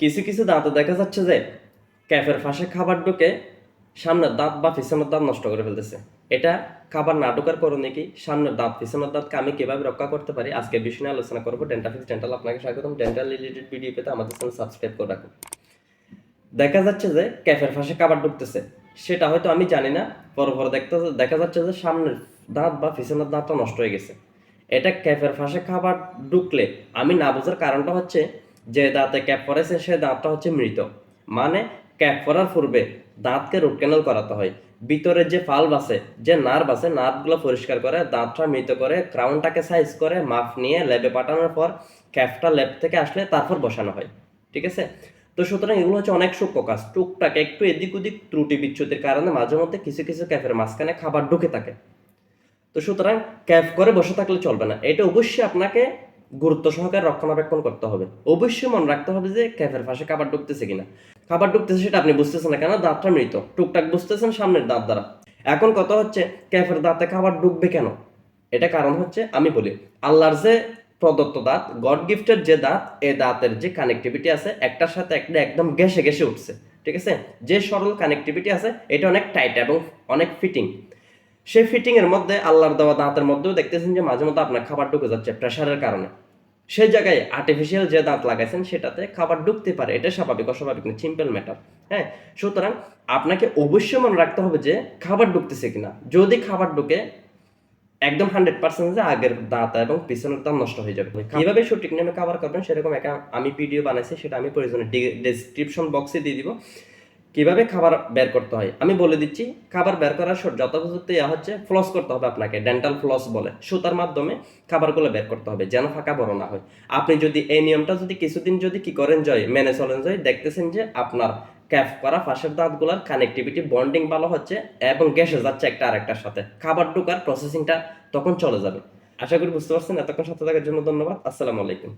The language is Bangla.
কিছু কিছু দাঁতে দেখা যাচ্ছে যে ক্যাফের ফাঁসে খাবার ঢুকে সামনের দাঁত বা পিছনের দাঁত নষ্ট করে ফেলতেছে। এটা খাবার না ঢোকার করণে কি সামনের দাঁত, পিছনের দাঁতকে আমি কীভাবে রক্ষা করতে পারি? আজকে বিষয় নিয়ে আলোচনা করব। ডেন্টাফিক্স ডেন্টাল আপনাকে স্বাগতম। ডেন্টাল রিলেটেড ভিডিও পেতে আমাদের চ্যানেল সাবস্ক্রাইব করে রাখুন। দেখা যাচ্ছে যে ক্যাফের ফাঁসে খাবার ঢুকতেছে। সেটা হয়তো আমি জানি না। পরে পরে দেখতে দেখা যাচ্ছে যে সামনের দাঁত বা পিছনের দাঁতটা নষ্ট হয়ে গেছে। এটা ক্যাফের ফাঁসে খাবার ঢুকলে আমি না বোঝার কারণটা হচ্ছে যে দাঁতে ক্যাপ পরেছে সে দাঁতটা হচ্ছে মৃত। মানে ক্যাপ পরার পূর্বে দাঁতকে রুট ক্যানেল করাতে হয়। ভিতরে যে ফাল্ব আছে, যে নার্ভ আছে নার্ভগুলো পরিষ্কার করে, দাঁতটা মৃত করে ক্রাউনটাকে সাইজ করে, মাপ নিয়ে ল্যাবে পাঠানোর পর ক্যাপটা ল্যাব থেকে আসলে তারপর বসানো হয়। ঠিক আছে? তো সুতরাং এগুলো হচ্ছে অনেক সূক্ষ্ম কাজ। টুকটাক একটু এদিক ওদিক ত্রুটি বিচ্ছুতির কারণে মাঝে মধ্যে কিছু কিছু ক্যাফের মাঝখানে খাবার ঢুকে থাকে। তো সুতরাং ক্যাফ করে বসে থাকলে চলবে না। এটা অবশ্যই আপনাকে গুরুত্ব সহকারে রক্ষণাবেক্ষণ করতে হবে। অবশ্যই মনে রাখতে হবে যে ক্যাফের পাশে খাবার ঢুকতেছে কিনা। খাবার ঢুকতেছে সেটা আপনি বুঝতেছেন না কেন? দাঁতটা মৃত। টুকটাক বুঝতেছেন সামনের দাঁত দ্বারা। এখন কথা হচ্ছে, ক্যাফের দাঁতে খাবার ঢুকবে কেন? এটা কারণ হচ্ছে, আমি বলি, আল্লাহর যে প্রদত্ত দাঁত, গড গিফটের যে দাঁত, এ দাঁতের যে কানেক্টিভিটি আছে, একটার সাথে একটা একদম ঘেসে ঘেসে উঠছে। ঠিক আছে? যে সরল কানেক্টিভিটি আছে, এটা অনেক টাইট এবং অনেক ফিটিং সেই ফিটিং এর মধ্যে আল্লাহর দেওয়া দাঁতের মধ্যেও দেখতেছেন যে মাঝে মধ্যে আপনার খাবার ঢুকে যাচ্ছে প্রেশারের কারণে। সেই জায়গায় আর্টিফিশিয়াল যে দাঁত লাগাইছেন সেটাতে খাবার ঢুকতে পারে, এটা স্বাভাবিক, অস্বাভাবিক না সিম্পল ম্যাটার হ্যাঁ? সুতরাং আপনাকে অবশ্যই মনে রাখতে হবে যে খাবার ঢুকতেছে কিনা। যদি খাবার ঢুকে, একদম হান্ড্রেড পার্সেন্ট যে আগের দাঁত এবং পিছনের দাঁত নষ্ট হয়ে যাবে। কীভাবে সঠিক নিয়মে খাবার করবেন সেরকম একটা আমি ভিডিও বানাইছি, সেটা আমি প্রয়োজনে ডেসক্রিপশন বক্সে দিয়ে দিব। কীভাবে খাবার বের করতে হয়? আমি বলে দিচ্ছি, খাবার বের করার যথাযথ ইয়া হচ্ছে ফ্লস করতে হবে আপনাকে ডেন্টাল ফ্লস বলে। সুতার মাধ্যমে খাবারগুলো বের করতে হবে, যেন ফাঁকা বড় না হয়। আপনি যদি এই নিয়মটা যদি কিছুদিন যদি কি করেন, জয়, মেনে চলেন, জয়, দেখতেছেন যে আপনার ক্যাফ করা ফাঁসের দাঁতগুলোর কানেক্টিভিটি বন্ডিং ভালো হচ্ছে এবং গ্যাসে যাচ্ছে একটা আরেকটার সাথে। খাবার ঢোকার প্রসেসিংটা তখন চলে যাবে। আশা করি বুঝতে পারছেন, এতক্ষণ সাথে থাকার জন্য ধন্যবাদ, আসসালামু আলাইকুম।